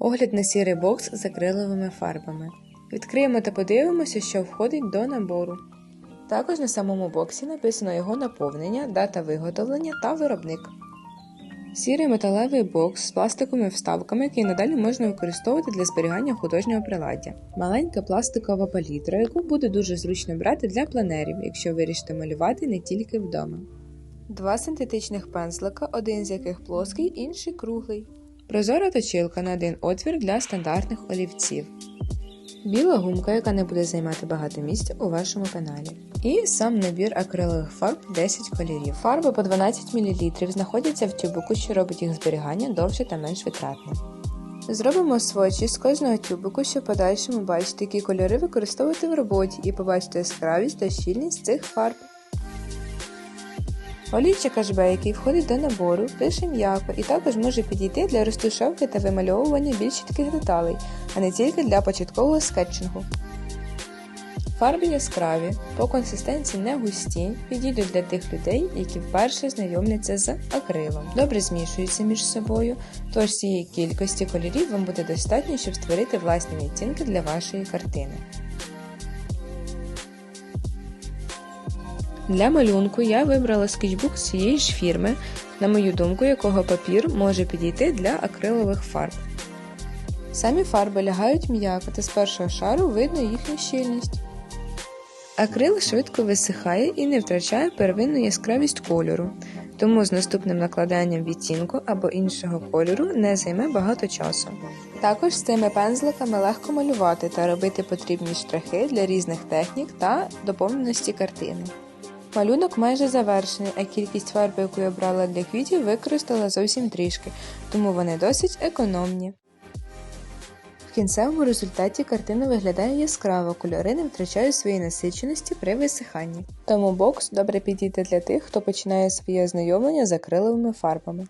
Огляд на сірий бокс з акриловими фарбами. Відкриємо та подивимося, що входить до набору. Також на самому боксі написано його наповнення, дата виготовлення та виробник. Сірий металевий бокс з пластиковими вставками, який надалі можна використовувати для зберігання художнього приладдя. Маленька пластикова палітра, яку буде дуже зручно брати для планерів, якщо вирішите малювати не тільки вдома. Два синтетичних пензлика, один з яких плоский, інший круглий. Прозора точилка на один отвір для стандартних олівців. Біла гумка, яка не буде займати багато місця у вашому пеналі. І сам набір акрилових фарб 10 кольорів. Фарби по 12 мл знаходяться в тюбику, що робить їх зберігання довше та менш витратним. Зробимо свочі з кожного тюбику, щоб подальшому бачити, які кольори використовувати в роботі, і побачити яскравість та щільність цих фарб. Олійчик HB, який входить до набору, пише м'яко і також може підійти для розтушовки та вимальовування більш чітких деталей, а не тільки для початкового скетчингу. Фарби яскраві, по консистенції не густі, підійдуть для тих людей, які вперше знайомляться з акрилом. Добре змішуються між собою, тож цієї кількості кольорів вам буде достатньо, щоб створити власні відтінки для вашої картини. Для малюнку я вибрала скетчбук з цієї ж фірми, на мою думку, якого папір може підійти для акрилових фарб. Самі фарби лягають м'яко та з першого шару видно їхню щільність. Акрил швидко висихає і не втрачає первинну яскравість кольору, тому з наступним накладанням відтінку або іншого кольору не займе багато часу. Також з цими пензликами легко малювати та робити потрібні штрихи для різних технік та доповненості картини. Малюнок майже завершений, а кількість фарб, яку я брала для квітів, використала зовсім трішки, тому вони досить економні. В кінцевому результаті картина виглядає яскраво, кольори не втрачають своєї насиченості при висиханні. Тому бокс добре підійде для тих, хто починає своє ознайомлення з акриловими фарбами.